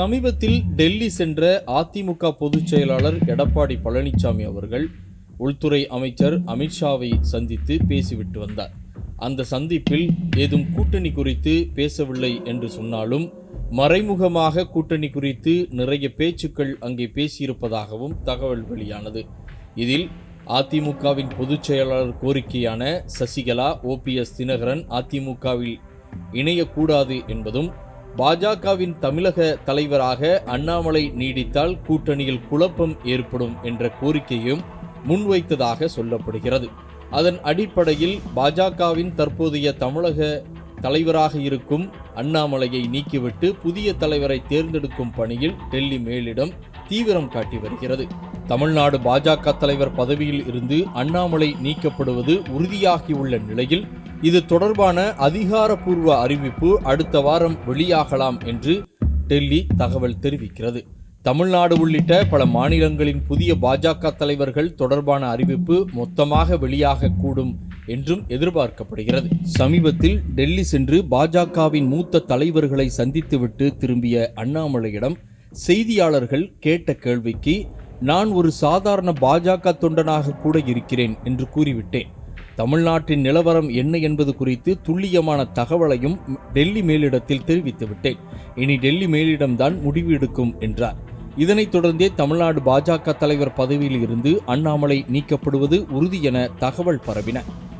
சமீபத்தில் டெல்லி சென்ற அதிமுக பொதுச் செயலாளர் எடப்பாடி பழனிசாமி அவர்கள் உள்துறை அமைச்சர் அமித்ஷாவை சந்தித்து பேசிவிட்டு வந்தார். அந்த சந்திப்பில் ஏதும் கூட்டணி குறித்து பேசவில்லை என்று சொன்னாலும் மறைமுகமாக கூட்டணி குறித்து நிறைய பேச்சுக்கள் அங்கே பேசியிருப்பதாகவும் தகவல் வெளியானது. இதில் அதிமுகவின் பொதுச் செயலாளர் கோரிக்கையான சசிகலா ஓபிஎஸ் தினகரன் அதிமுகவில் இணையக்கூடாது என்பதும் பாஜகவின் தமிழக தலைவராக அண்ணாமலை நீடித்தால் கூட்டணியில் குழப்பம் ஏற்படும் என்ற கோரிக்கையும் முன்வைத்ததாக சொல்லப்படுகிறது. அதன் அடிப்படையில் பாஜகவின் தற்போதைய தமிழக தலைவராக இருக்கும் அண்ணாமலையை நீக்கிவிட்டு புதிய தலைவரை தேர்ந்தெடுக்கும் பணியில் டெல்லி மேலிடம் தீவிரம் காட்டி வருகிறது. தமிழ்நாடு பாஜக தலைவர் பதவியில் இருந்து அண்ணாமலை நீக்கப்படுவது உறுதியாகியுள்ள நிலையில் இது தொடர்பான அதிகாரப்பூர்வ அறிவிப்பு அடுத்த வாரம் வெளியாகலாம் என்று டெல்லி தகவல் தெரிவிக்கிறது. தமிழ்நாடு உள்ளிட்ட பல மாநிலங்களின் புதிய பாஜக தலைவர்கள் தொடர்பான அறிவிப்பு மொத்தமாக வெளியாகக்கூடும் என்றும் எதிர்பார்க்கப்படுகிறது. சமீபத்தில் டெல்லி சென்று பாஜகவின் மூத்த தலைவர்களை சந்தித்துவிட்டு திரும்பிய அண்ணாமலையிடம் செய்தியாளர்கள் கேட்ட கேள்விக்கு நான் ஒரு சாதாரண பாஜக தொண்டனாக கூட இருக்கிறேன் என்று கூறிவிட்டேன். தமிழ்நாட்டின் நிலவரம் என்ன என்பது குறித்து துல்லியமான தகவலையும் டெல்லி மேலிடத்தில் தெரிவித்து விட்டேன். இனி டெல்லி மேலிடம்தான் முடிவு எடுக்கும் என்றார். இதனைத் தொடர்ந்தே தமிழ்நாடு பாஜக தலைவர் பதவியில் இருந்து அண்ணாமலை நீக்கப்படுவது உறுதி என தகவல் பரவின.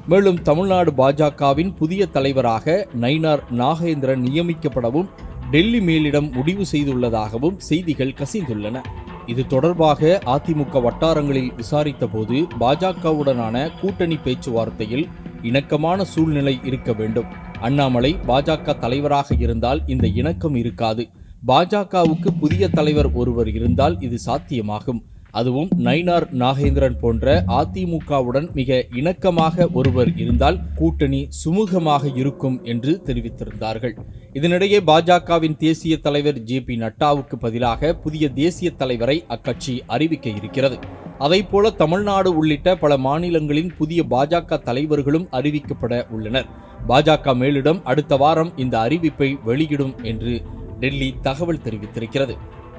மேலும் தமிழ்நாடு பாஜகவின் புதிய தலைவராக நயினார் நாகேந்திரன் நியமிக்கப்படவும் டெல்லி மேலிடம் முடிவு செய்துள்ளதாகவும் செய்திகள் கசிந்துள்ளன. இது தொடர்பாக அதிமுக வட்டாரங்களில் விசாரித்தபோது பாஜகவுடனான கூட்டணி பேச்சுவார்த்தையில் இணக்கமான சூழ்நிலை இருக்க வேண்டும். அண்ணாமலை பாஜக தலைவராக இருந்தால் இந்த இணக்கம் இருக்காது. பாஜகவுக்கு புதிய தலைவர் ஒருவர் இருந்தால் இது சாத்தியமாகும். அதுவும் நயினார் நாகேந்திரன் போன்ற அதிமுகவுடன் மிக இணக்கமாக ஒருவர் இருந்தால் கூட்டணி சுமூகமாக இருக்கும் என்று தெரிவித்திருந்தார்கள். இதனிடையே பாஜகவின் தேசிய தலைவர் ஜே பி நட்டாவுக்கு பதிலாக புதிய தேசிய தலைவரை அக்கட்சி அறிவிக்க இருக்கிறது. அதைப்போல தமிழ்நாடு உள்ளிட்ட பல மாநிலங்களின் புதிய பாஜக தலைவர்களும் அறிவிக்கப்பட உள்ளனர். பாஜக மேலிடம் அடுத்த வாரம் இந்த அறிவிப்பை வெளியிடும் என்று டெல்லி தகவல் தெரிவித்திருக்கிறது.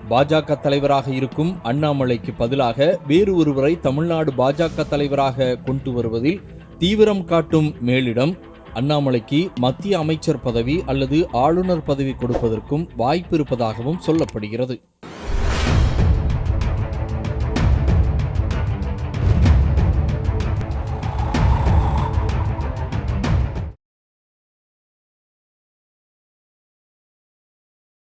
பாஜக தலைவராக இருக்கும் அண்ணாமலைக்கு பதிலாக வேறு ஒருவரை தமிழ்நாடு பாஜக தலைவராக கொண்டு வருவதில் தீவிரம் காட்டும் மேலிடம் அண்ணாமலைக்கு மத்திய அமைச்சர் பதவி அல்லது ஆளுநர் பதவி கொடுப்பதற்கும் வாய்ப்பு இருப்பதாகவும் சொல்லப்படுகிறது.